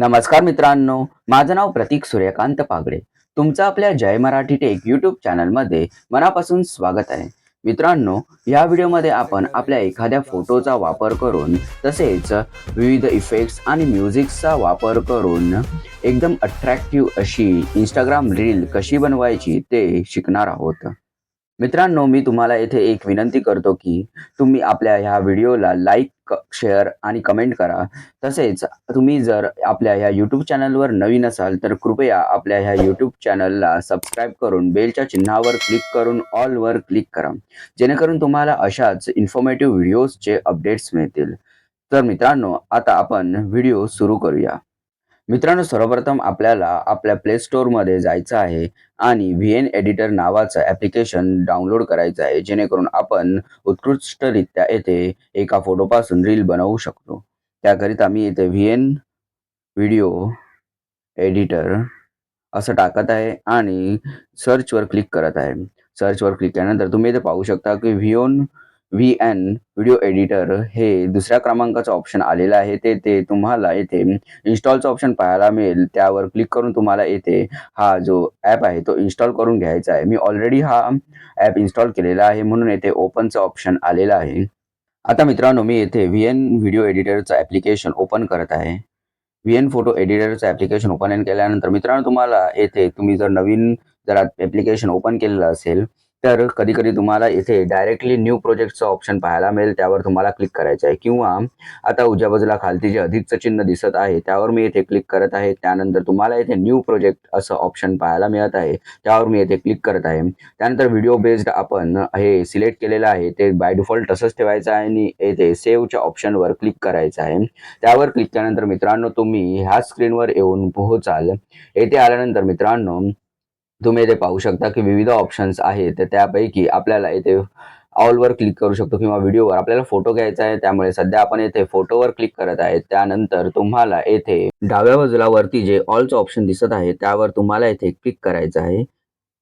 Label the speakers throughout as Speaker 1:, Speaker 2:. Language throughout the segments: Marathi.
Speaker 1: नमस्कार मित्रांनो माझं नाव प्रतीक सूर्यकांत पागडे. तुमचं आपल्या जय मराठी टेक यूट्यूब चॅनलमध्ये मनापासून स्वागत आहे. मित्रांनो या व्हिडिओमध्ये आपण आपल्या एखाद्या फोटोचा वापर करून तसेच विविध इफेक्ट्स आणि म्युझिक्सचा वापर करून एकदम अट्रॅक्टिव्ह अशी इंस्टाग्राम रील कशी बनवायची ते शिकणार आहोत. मित्रांनो मी तुम्हाला येथे एक विनंती करतो की तुम्ही आपल्या ह्या व्हिडिओला लाईक शेअर आणि कमेंट करा. तसेच तुम्ही जर आपल्या ह्या यूट्यूब चॅनलवर नवीन असाल तर कृपया आपल्या ह्या यूट्यूब चॅनलला सबस्क्राईब करून बेलच्या चिन्हावर क्लिक करून ऑलवर क्लिक करा. जेणेकरून तुम्हाला अशाच इन्फॉर्मेटिव्ह व्हिडिओजचे अपडेट्स मिळतील. तर मित्रांनो आता आपण व्हिडिओ सुरू करूया. मित्रांनो सर्वप्रथम आपल्याला आपल्या प्ले स्टोअरमध्ये जायचं आहे आणि व्ही एन एडिटर नावाचं ॲप्लिकेशन डाउनलोड करायचं आहे जेणेकरून आपण उत्कृष्टरित्या येथे एका फोटोपासून रील बनवू शकतो. त्याकरिता मी इथे व्ही एन व्हिडिओ एडिटर असं टाकत आहे आणि सर्चवर क्लिक करत आहे. सर्चवर क्लिक केल्यानंतर तुम्ही इथे पाहू शकता की व्हिओन व्ही एन व्हिडिओ एडिटर हे दुसऱ्या क्रमांकाचं ऑप्शन आलेलं आहे. ते ते तुम्हाला येथे इन्स्टॉलचं ऑप्शन पाहायला मिळेल. त्यावर क्लिक करून तुम्हाला येथे हा जो ॲप आहे तो इन्स्टॉल करून घ्यायचा आहे. मी ऑलरेडी हा ॲप इन्स्टॉल केलेला आहे. म्हणून येथे ओपनचं ऑप्शन आलेलं आहे. आता मित्रांनो मी येथे व्ही एन व्हिडिओ एडिटरचं ॲप्लिकेशन ओपन करत आहे. व्ही एन फोटो एडिटरचं ॲप्लिकेशन ओपन केल्यानंतर मित्रांनो तुम्हाला येथे तुम्ही जर नवीन जर ॲप्लिकेशन ओपन केलेलं असेल तर कधी कधी तुम्हाला इथे डायरेक्टली न्यू प्रोजेक्टचं ऑप्शन पाहायला मिळेल त्यावर तुम्हाला क्लिक करायचं आहे. किंवा आता उजव्या बाजूला खालती जे अधिकचं चिन्ह दिसत आहे त्यावर मी इथे क्लिक करत आहे. त्यानंतर तुम्हाला इथे न्यू प्रोजेक्ट असं ऑप्शन पाहायला मिळत आहे. त्यावर मी इथे क्लिक करत आहे. त्यानंतर व्हिडिओ बेस्ड आपण हे सिलेक्ट केलेलं आहे. ते बाय डिफॉल्ट तसंच ठेवायचं आहे आणि येथे सेव्हच्या ऑप्शनवर क्लिक करायचं आहे. त्यावर क्लिक केल्यानंतर मित्रांनो तुम्ही ह्या स्क्रीनवर येऊन पोहोचाल. येथे आल्यानंतर मित्रांनो तुम्ही इथे पाहू शकता की विविध ऑप्शन्स आहेत. तर त्यापैकी आपल्याला येथे ऑलवर क्लिक करू शकतो किंवा व्हिडिओवर आपल्याला फोटो घ्यायचा आहे. त्यामुळे सध्या आपण येथे फोटोवर क्लिक करत आहे त्यानंतर तुम्हाला येथे डाव्या बाजूला वरती जे ऑलचं ऑप्शन दिसत आहे त्यावर तुम्हाला येथे क्लिक करायचं आहे.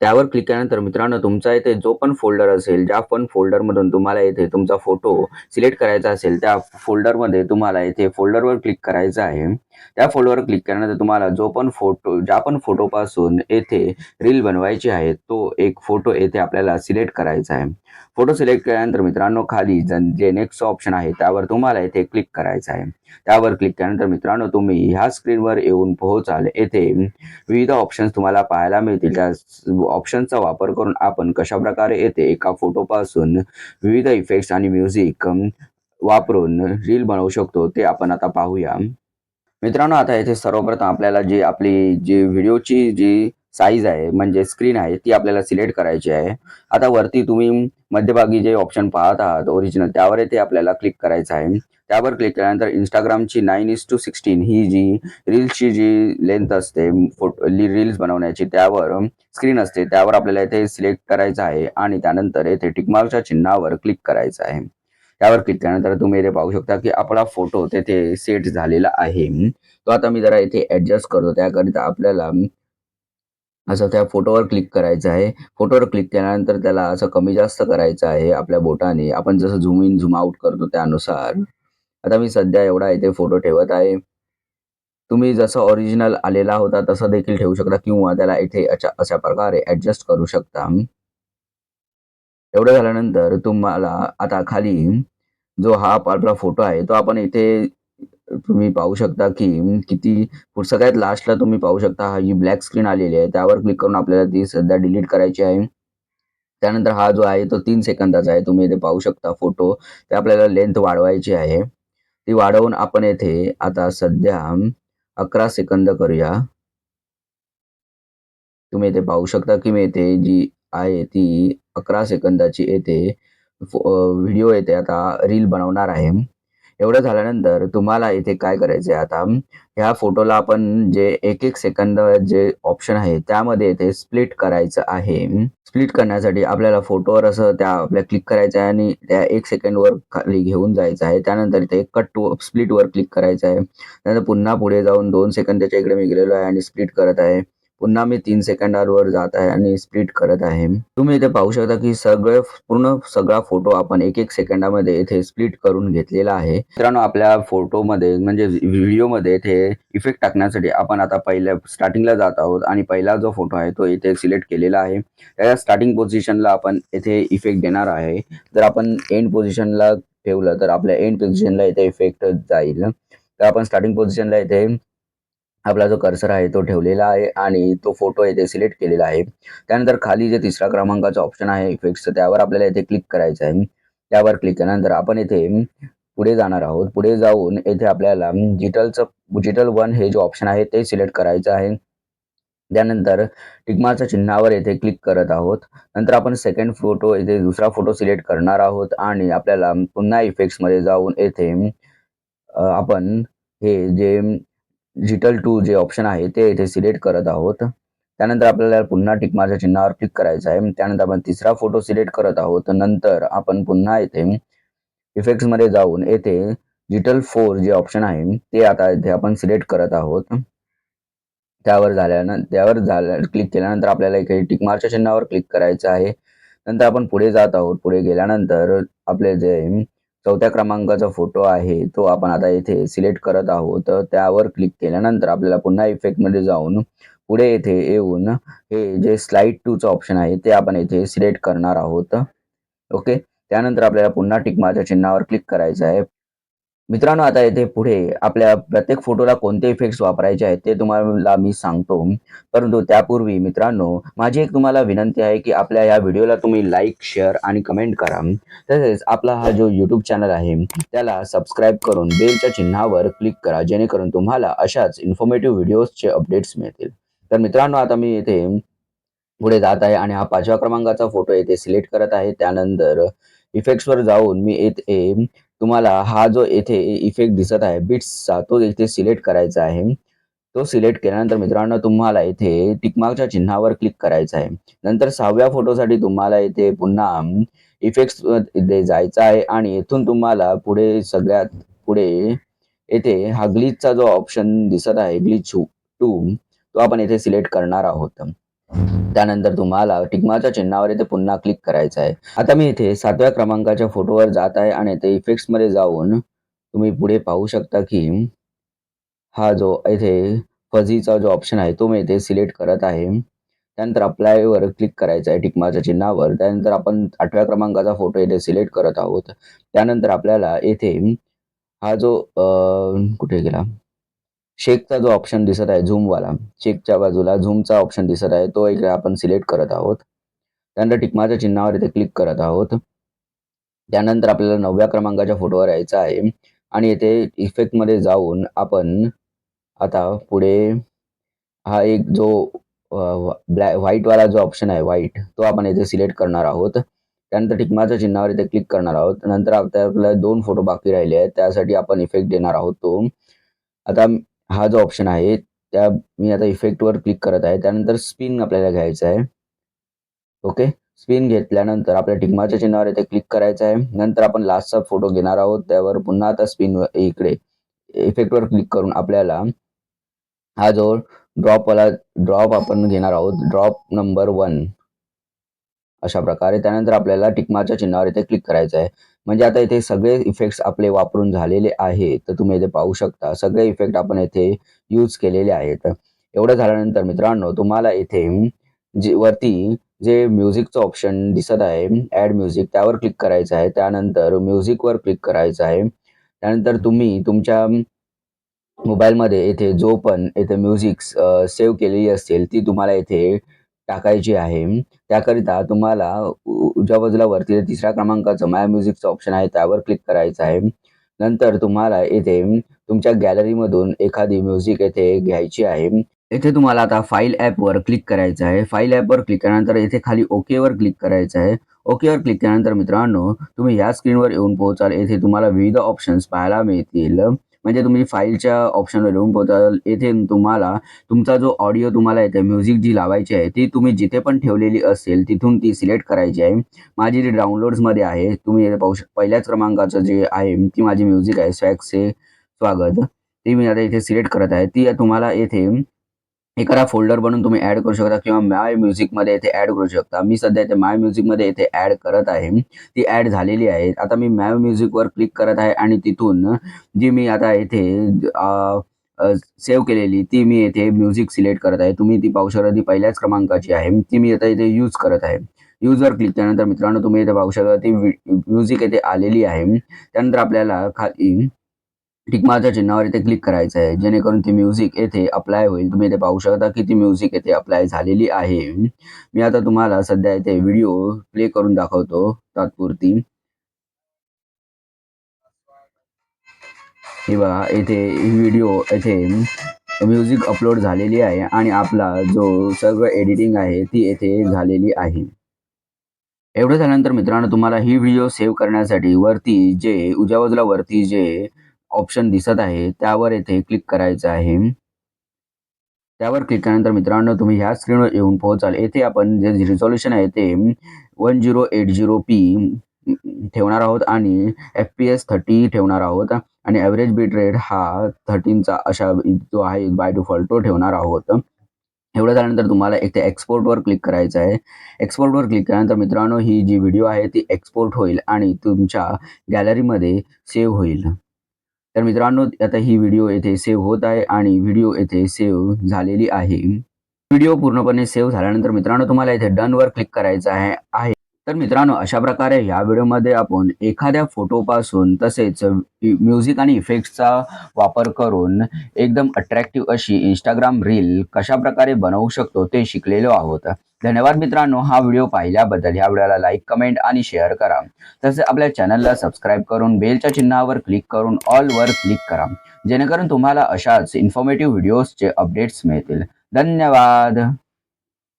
Speaker 1: त्यावर क्लिक केल्यानंतर मित्रांनो तुमचा इथे जो पण फोल्डर असेल ज्या पण फोल्डरमधून तुम्हाला येथे तुमचा फोटो सिलेक्ट करायचा असेल त्या फोल्डरमध्ये तुम्हाला येथे फोल्डरवर क्लिक करायचं आहे. त्या फोल्डरवर क्लिक केल्यानंतर तुम्हाला जो पण फोटो ज्या पण फोटोपासून येथे रील बनवायची आहे तो एक फोटो येथे आपल्याला सिलेक्ट करायचा आहे. फोटो सिलेक्ट केल्यानंतर मित्रांनो खाली जन- जे नेक्स्ट ऑप्शन आहे त्यावर तुम्हाला येथे क्लिक करायचं आहे. त्यावर क्लिक केल्यानंतर मित्रांनो तुम्ही ह्या स्क्रीनवर येऊन पोहोचाल. येथे विविध ऑप्शन्स तुम्हाला पाहायला मिळतील. त्या ऑप्शनचा वापर करून आपण कशा प्रकारे येथे एका फोटोपासून विविध इफेक्ट्स आणि म्युझिक वापरून रील बनवू शकतो ते आपण आता पाहूया. मित्रांनो आता येथे सर्वप्रथम आपल्याला जी आपली जी व्हिडिओची जी साईज आहे म्हणजे स्क्रीन आहे ती आपल्याला सिलेक्ट करायची आहे. आता वरती तुम्ही मध्यभागी जे ऑप्शन पाहत आहात ओरिजिनल त्यावर येथे आपल्याला क्लिक करायचं आहे. त्यावर क्लिक केल्यानंतर इंस्टाग्रामची नाईन इज टू सिक्स्टीन ही जी रील्सची जी लेंथ असते फोटो रील्स बनवण्याची त्यावर स्क्रीन असते त्यावर आपल्याला येथे सिलेक्ट करायचं आहे आणि त्यानंतर येथे टिकमार्कच्या चिन्हावर क्लिक करायचं आहे. त्यावर क्लिक केल्यानंतर तुम्ही इथे पाहू शकता की आपला फोटो तेथे सेट झालेला आहे. तो आता मी जरा इथे ऍडजस्ट करतो. त्याकरिता आपल्याला असं त्या फोटोवर क्लिक करायचं आहे. फोटोवर क्लिक केल्यानंतर त्याला असं कमी जास्त करायचं आहे आपल्या बोटाने. आपण जसं झूम इन झूम आउट करतो त्यानुसार. आता मी सध्या एवढा इथे फोटो ठेवत आहे. तुम्ही जसं ओरिजिनल आलेला होता तसं देखील ठेवू शकता किंवा त्याला इथे अशा अशा प्रकारे ऍडजस्ट करू शकता. एवढं झाल्यानंतर तुम्हाला आता खाली जो हा आपला फोटो आहे तो आपण इथे तुम्ही पाहू शकता की किती सगळ्यात लास्टला तुम्ही पाहू शकता हा ही ब्लॅक स्क्रीन आलेली आहे. त्यावर क्लिक करून आपल्याला ती सध्या डिलीट करायची आहे. त्यानंतर हा जो आहे तो तीन सेकंदाचा आहे. तुम्ही इथे पाहू शकता फोटो ते आपल्याला लेंथ वाढवायची आहे. ती वाढवून आपण येथे आता सध्या अकरा सेकंद करूया. तुम्ही इथे पाहू शकता की मी इथे जी आहे ती अकरा सेकंदाची येथे व्हिडिओ येते आता रील बनवणार आहे. एवढं झाल्यानंतर तुम्हाला इथे काय करायचं आहे आता? ह्या फोटोला आपण जे एक एक सेकंद जे ऑप्शन आहे त्यामध्ये इथे स्प्लिट करायचं आहे. स्प्लिट करण्यासाठी आपल्याला फोटोवर असं त्या आपल्या क्लिक करायचं आहे आणि त्या एक सेकंडवर खाली घेऊन जायचं आहे. त्यानंतर इथे कट स्प्लिटवर क्लिक करायचं आहे. त्यानंतर पुन्हा पुढे जाऊन दोन सेकंद त्याच्या इकडे मी गेलेलो आहे आणि स्प्लिट करत आहे. पुन्हा मी तीन सेकंदावर जात आहे आणि स्प्लिट करत आहे. तुम्ही इथे पाहू शकता की सगळे पूर्ण सगळा फोटो आपण एक एक सेकंदामध्ये इथे स्प्लिट करून घेतलेला आहे. मित्रांनो आपल्या फोटोमध्ये म्हणजे व्हिडिओमध्ये इथे इफेक्ट टाकण्यासाठी आपण आता पहिल्या स्टार्टिंगला जात आहोत आणि पहिला जो फोटो आहे तो इथे सिलेक्ट केलेला आहे. त्या स्टार्टिंग पोझिशनला आपण इथे इफेक्ट देणार आहे. जर आपण एंड पोझिशनला ठेवलं तर आपल्या एंड पोझिशनला इथे इफेक्ट जाईल. तर आपण स्टार्टिंग पोझिशनला इथे आपला जो कर्सर आहे तो ठेवलेला आहे आणि तो फोटो येथे सिलेक्ट केलेला आहे. त्यानंतर खाली जे तिसरा क्रमांकाचा ऑप्शन आहे इफेक्टचं त्यावर आपल्याला येथे क्लिक करायचं आहे. त्यावर क्लिक केल्यानंतर आपण येथे पुढे जाणार आहोत. पुढे जाऊन येथे आपल्याला डिजिटलचं डिजिटल वन हे जे ऑप्शन आहे ते सिलेक्ट करायचं आहे. त्यानंतर टिकमाच्या चिन्हावर येथे क्लिक करत आहोत. नंतर आपण सेकंड फोटो येथे दुसरा फोटो सिलेक्ट करणार आहोत आणि आपल्याला पुन्हा इफेक्ट्समध्ये जाऊन येथे आपण हे जे डिजिटल टू जे ऑप्शन आहे ते इथे सिलेक्ट करत आहोत. त्यानंतर आपल्याला पुन्हा टिकमारच्या चिन्हावर क्लिक करायचं आहे. त्यानंतर आपण तिसरा फोटो सिलेक्ट करत आहोत. नंतर आपण पुन्हा इथे इफेक्ट्समध्ये जाऊन येथे डिजिटल फोर जे ऑप्शन आहे ते आता इथे आपण सिलेक्ट करत आहोत. त्यावर झाल्यानं त्यावर झाल्या क्लिक केल्यानंतर आपल्याला इथे टिकमारच्या चिन्हावर क्लिक करायचं आहे. नंतर आपण पुढे जात आहोत. पुढे गेल्यानंतर आपले जे चौथ्या क्रमांकाचा फोटो आहे तो आपण आता इथे सिलेक्ट करत आहोत. त्यावर क्लिक केल्यानंतर आपल्याला पुन्हा इफेक्टमध्ये जाऊन पुढे येथे येऊन हे जे स्लाइड टूचं ऑप्शन आहे ते आपण येथे सिलेक्ट करणार आहोत. ओके? त्यानंतर आपल्याला पुन्हा टिकमाच्या चिन्हावर क्लिक करायचं आहे. मित्रांनो आता येथे पुढे आपल्या प्रत्येक फोटोला कोणते इफेक्ट्स वापरायचे आहेत ते तुम्हाला मी सांगतो. परंतु त्यापूर्वी मित्रांनो माझी एक तुम्हाला विनंती आहे की आपल्या या व्हिडिओला तुम्ही लाईक शेअर आणि कमेंट करा. तसेच आपला हा जो यूट्यूब चॅनल आहे त्याला सबस्क्राईब करून बेलच्या चिन्हावर क्लिक करा जेणेकरून तुम्हाला अशाच इन्फॉर्मेटिव्ह व्हिडिओजचे अपडेट्स मिळतील. तर मित्रांनो आता मी येथे पुढे जात आहे आणि हा पाचव्या क्रमांकाचा फोटो येथे सिलेक्ट करत आहे. त्यानंतर इफेक्ट्सवर जाऊन मी येथे तुम्हाला हा जो येथे इफेक्ट दिसत आहे बिट्सचा तो इथे सिलेक्ट करायचा आहे. तो सिलेक्ट केल्यानंतर मित्रांनो तुम्हाला इथे टिकमार्कच्या चिन्हावर क्लिक करायचं आहे. नंतर सहाव्या फोटोसाठी तुम्हाला इथे पुन्हा इफेक्ट्स जायचा आहे आणि इथून तुम्हाला पुढे सगळ्यात पुढे येथे हा ग्लिचचा जो ऑप्शन दिसत आहे ग्लिच टू तो आपण इथे सिलेक्ट करणार आहोत. त्यानंतर तुम्हाला टिकमाच्या चिन्हावर इथे पुन्हा क्लिक करायचं आहे. आता मी इथे सातव्या क्रमांकाच्या फोटोवर जात आहे आणि ते इफेक्ट्समध्ये जाऊन तुम्ही पुढे पाहू शकता की हा जो इथे फजीचा जो ऑप्शन आहे तो मी इथे सिलेक्ट करत आहे. त्यानंतर अप्लायवर क्लिक करायचं आहे टिकमाच्या चिन्हावर. त्यानंतर आपण आठव्या क्रमांकाचा फोटो इथे सिलेक्ट करत आहोत. त्यानंतर आपल्याला येथे हा जो कुठे गेला? शेकचा जो ऑप्शन दिसत आहे झूमवाला चेकच्या बाजूला झूमचा ऑप्शन दिसत आहे तो इकडे आपण सिलेक्ट करत आहोत. त्यानंतर टिकमाच्या चिन्हावर इथे क्लिक करत आहोत. त्यानंतर आपल्याला नवव्या क्रमांकाच्या फोटोवर यायचं आहे आणि येथे इफेक्टमध्ये जाऊन आपण आता पुढे हा एक जो ब्लॅक व्हाईटवाला जो ऑप्शन आहे व्हाईट तो आपण येथे सिलेक्ट करणार आहोत. त्यानंतर टिकमाच्या चिन्हावर इथे क्लिक करणार आहोत. नंतर आता आपल्याला दोन फोटो बाकी राहिले आहेत त्यासाठी आपण इफेक्ट देणार आहोत तो. आता हा जो ऑप्शन आहे त्या मी आता इफेक्टवर क्लिक करत आहे. त्यानंतर स्पिन आपल्याला घ्यायचं आहे. ओके स्पिन घेतल्यानंतर आपल्या टिकमाच्या चिन्हावर इथे क्लिक करायचं आहे. नंतर आपण लास्टचा फोटो घेणार आहोत. त्यावर पुन्हा आता स्पिन इकडे इफेक्टवर क्लिक करून आपल्याला हा जो ड्रॉपवाला ड्रॉप आपण घेणार आहोत ड्रॉप नंबर वन अशा प्रकारे. त्यानंतर आपल्याला टिकमाच्या चिन्हावर इथे क्लिक करायचं आहे. म्हणजे आता इथे सगळे इफेक्ट्स आपले वापरून झालेले आहेत तर तुम्ही इथे पाहू शकता. सगळे इफेक्ट आपण इथे यूज केलेले आहेत. एवढं झाल्यानंतर मित्रांनो तुम्हाला इथे जे वरती जे म्युझिकचं ऑप्शन दिसत आहे ॲड म्युझिक त्यावर क्लिक करायचं आहे. त्यानंतर म्युझिकवर क्लिक करायचं आहे. त्यानंतर तुम्ही तुमच्या मोबाईलमध्ये येथे जो पण येथे म्युझिक सेव्ह केलेली असेल ती तुम्हाला येथे टाकायची आहे. त्याकरिता तुम्हाला उजव्या बाजूला वरती तिसऱ्या क्रमांकाचं माय म्युझिकचं ऑप्शन आहे त्यावर क्लिक करायचं आहे. नंतर तुम्हाला येथे तुमच्या गॅलरीमधून एखादी म्युझिक येथे घ्यायची आहे. येथे तुम्हाला आता फाईल ॲपवर क्लिक करायचं आहे. फाईल ॲपवर क्लिक केल्यानंतर येथे खाली ओकेवर क्लिक करायचं आहे. ओकेवर क्लिक केल्यानंतर मित्रांनो तुम्ही या स्क्रीनवर येऊन पोहोचाल. येथे तुम्हाला विविध ऑप्शन्स पाहायला मिळतील. म्हणजे तुम्ही फाईलच्या ऑप्शनवर येऊन पोहोचाल. येथे तुम्हाला तुमचा जो ऑडिओ तुम्हाला येते म्युझिक जी लावायची आहे ती तुम्ही जिथे पण ठेवलेली असेल तिथून ती सिलेक्ट करायची आहे. माझी जी डाउनलोड्समध्ये आहे तुम्ही पाहू शक पहिल्याच क्रमांकाचं जे आहे ती माझी म्युझिक आहे स्वॅगचे स्वागत. ती मी आता इथे सिलेक्ट करत आहे. ती तुम्हाला येथे हे करा फोल्डर बनवून तुम्ही ऍड करू शकता किंवा माय म्युझिकमध्ये इथे ऍड करू शकता. मी सध्या इथे माय म्युझिकमध्ये इथे ऍड करत आहे. ती ऍड झालेली आहे. आता मी माय म्युझिकवर क्लिक करत आहे आणि तिथून जी मी आता इथे सेव्ह केलेली ती मी येथे म्युझिक सिलेक्ट करत आहे. तुम्ही ती पाहू शकता ती पहिल्याच क्रमांकाची आहे. ती मी आता इथे यूज करत आहे. यूजवर क्लिक केल्यानंतर मित्रांनो तुम्ही इथे पाहू शकता ती म्युझिक इथे आलेली आहे. त्यानंतर आपल्याला खाली टिकमाच्या चिन्हावर इथे क्लिक करायचं आहे. जेणेकरून ती म्युझिक येथे अप्लाय होईल. तुम्ही इथे पाहू शकता की ती म्युझिक येथे अप्लाय झालेली आहे. मी आता तुम्हाला सध्या इथे व्हिडिओ प्ले करून दाखवतो. तात्पुरती. किंवा येथे इथे व्हिडिओ येथे म्युझिक अपलोड झालेली आहे आणि आपला जो सर्व एडिटिंग आहे ती येथे झालेली आहे. एवढं झाल्यानंतर मित्रांनो तुम्हाला ही व्हिडिओ सेव्ह करण्यासाठी वरती जे उजव्या बाजूला वरती जे ऑप्शन दिसत आहे. त्यावर येथे क्लिक करायचं आहे. त्यावर क्लिक केल्यानंतर मित्रांनो तुम्ही ह्या स्क्रीनवर येऊन पोहोचाल. येथे आपण जे रिझॉल्युशन आहे ते one zero eight zero P ठेवणार आहोत आणि एफ पी एस थर्टी ठेवणार आहोत. आणि ॲव्हरेज बीट रेट हा थर्टीनचा अशा जो आहे बाय डिफॉल्ट तो ठेवणार आहोत. एवढं झाल्यानंतर तुम्हाला एक ते एक्सपोर्टवर क्लिक करायचं आहे. एक्सपोर्टवर क्लिक केल्यानंतर मित्रांनो ही जी व्हिडिओ आहे ती एक्सपोर्ट होईल आणि तुमच्या गॅलरीमध्ये सेव्ह होईल. तर मित्रांनो आता ही व्हिडिओ येथे सेव्ह होत आहे आणि व्हिडिओ येथे सेव्ह झालेली आहे. व्हिडिओ पूर्णपणे सेव्ह झाल्यानंतर मित्रांनो तुम्हाला इथे डनवर क्लिक करायचं आहे आहे. तर मित्रांनो अशा प्रकारे या व्हिडिओमध्ये आपण एखाद्या फोटोपासून तसेच म्युझिक आणि इफेक्ट्सचा वापर करून एकदम अट्रॅक्टिव्ह अशी इंस्टाग्राम रील कशा प्रकारे बनवू शकतो ते शिकलेलो आहोत. धन्यवाद मित्रांनो हा व्हिडिओ पाहिल्याबद्दल ह्या व्हिडिओला लाईक कमेंट आणि शेअर करा. तसेच आपल्या चॅनलला सबस्क्राईब करून बेलच्या चिन्हावर क्लिक करून ऑलवर क्लिक करा. जेणेकरून तुम्हाला अशाच इन्फॉर्मेटिव्ह व्हिडिओजचे अपडेट्स मिळतील. धन्यवाद!